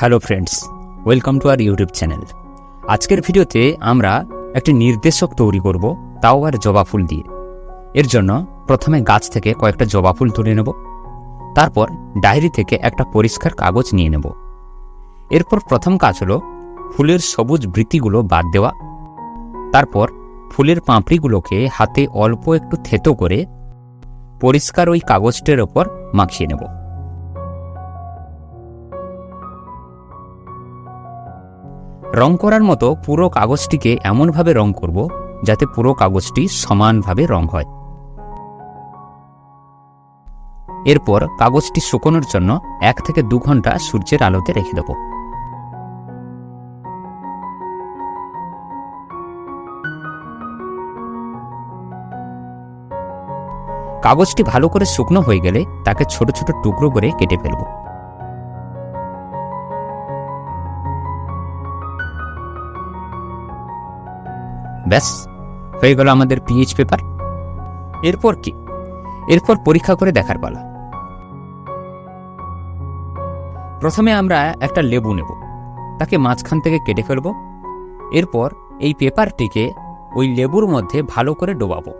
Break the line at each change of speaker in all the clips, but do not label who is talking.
Hello friends welcome to our YouTube channel আজকের ভিডিওতে আমরা একটি নির্দেশক তৈরি করব, তাও আর জবা ফুল দিয়ে। এর জন্য প্রথমে গাছ থেকে কয়েকটা জবা ফুল তুলে নেব, তারপর ডায়েরি থেকে একটা পরিষ্কার কাগজ নিয়ে নেব। এরপর প্রথম কাজ হলো ফুলের সবুজ বৃত্তিগুলো বাদ দেওয়া, তারপর ফুলের পাঁপড়িগুলোকে হাতে অল্প একটু থেতো করে পরিষ্কার ওই কাগজটির ওপর মাখিয়ে নেব। রং করার মতো পুরো কাগজটিকে এমনভাবে রং করব যাতে পুরো কাগজটি সমানভাবে রং হয়। এরপর কাগজটি শুকোনোর জন্য এক থেকে দু ঘণ্টা সূর্যের আলোতে রেখে দেব। কাগজটি ভালো করে শুকনো হয়ে গেলে তাকে ছোট ছোট টুকরো করে কেটে ফেলব। ব্যাস, হয়ে গেল আমাদের পিএইচ পেপার এরপর কি? এরপর পরীক্ষা করে দেখার পালা। প্রথমে আমরা একটা লেবু নেব। তাকে মাঝখান থেকে কেটে ফেলব। এরপর এই পেপারটিকে ওই লেবুর মধ্যে ভালো করে ডোবাবো।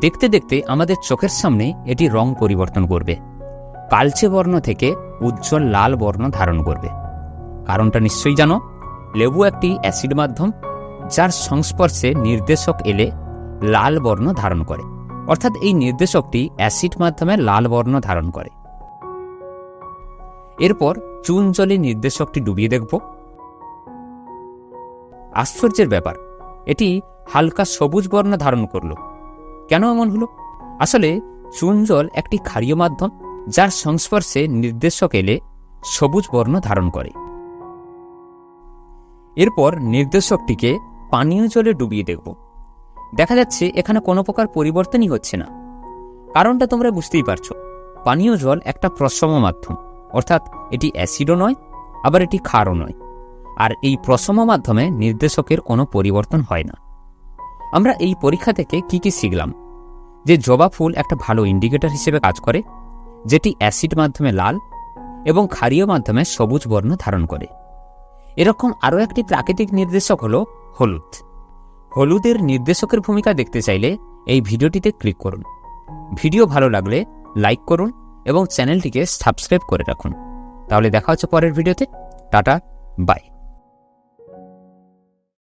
দেখতে দেখতে আমাদের চোখের সামনে এটি রং পরিবর্তন করবে। কালচে বর্ণ থেকে উজ্জ্বল লাল বর্ণ ধারণ করবে। কারণটা নিশ্চয়ই জানো? লেবু একটি অ্যাসিড মাধ্যম, যার সংস্পর্শে নির্দেশক এলে লাল বর্ণ ধারণ করে। অর্থাৎ এই নির্দেশকটি অ্যাসিড মাধ্যমে লাল বর্ণ ধারণ করে। এরপর চুন জলে নির্দেশকটি ডুবিয়ে দেখব। আশ্চর্যের ব্যাপার, এটি হালকা সবুজ বর্ণ ধারণ করল। কেন এমন হলো? আসলে চুন জল একটি ক্ষারীয় মাধ্যম, যার সংস্পর্শে নির্দেশক এলে সবুজ বর্ণ ধারণ করে। এরপর নির্দেশকটিকে পানীয় জলে ডুবিয়ে দেখব। দেখা যাচ্ছে এখানে কোনো প্রকার পরিবর্তনই হচ্ছে না। কারণটা তোমরা বুঝতেই পারছ। পানীয় জল একটা প্রসম মাধ্যম। অর্থাৎ এটি অ্যাসিডও নয়, আবার এটি ক্ষারও নয়। আর এই প্রসম মাধ্যমে নির্দেশকের কোনো পরিবর্তন হয় না। আমরা এই পরীক্ষা থেকে কি কি শিখলাম? যে জবা ফুল একটা ভালো ইন্ডিকেটর হিসেবে কাজ করে, যেটি অ্যাসিড মাধ্যমে লাল এবং ক্ষারীয় মাধ্যমে সবুজ বর্ণ ধারণ করে। এরকম আরও একটি প্রাকৃতিক নির্দেশক হল হলুদ। হলুদের নির্দেশকের ভূমিকা দেখতে চাইলে এই ভিডিওটিতে ক্লিক করুন। ভিডিও ভালো লাগলে লাইক করুন এবং চ্যানেলটিকে সাবস্ক্রাইব করে রাখুন। তাহলে দেখা হচ্ছে পরের ভিডিওতে। Tata, bye.